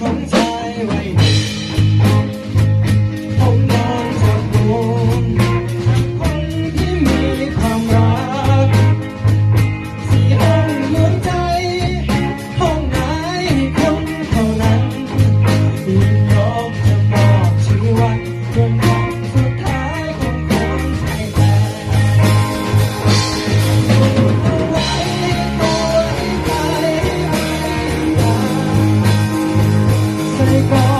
ของชายไว้ 爱过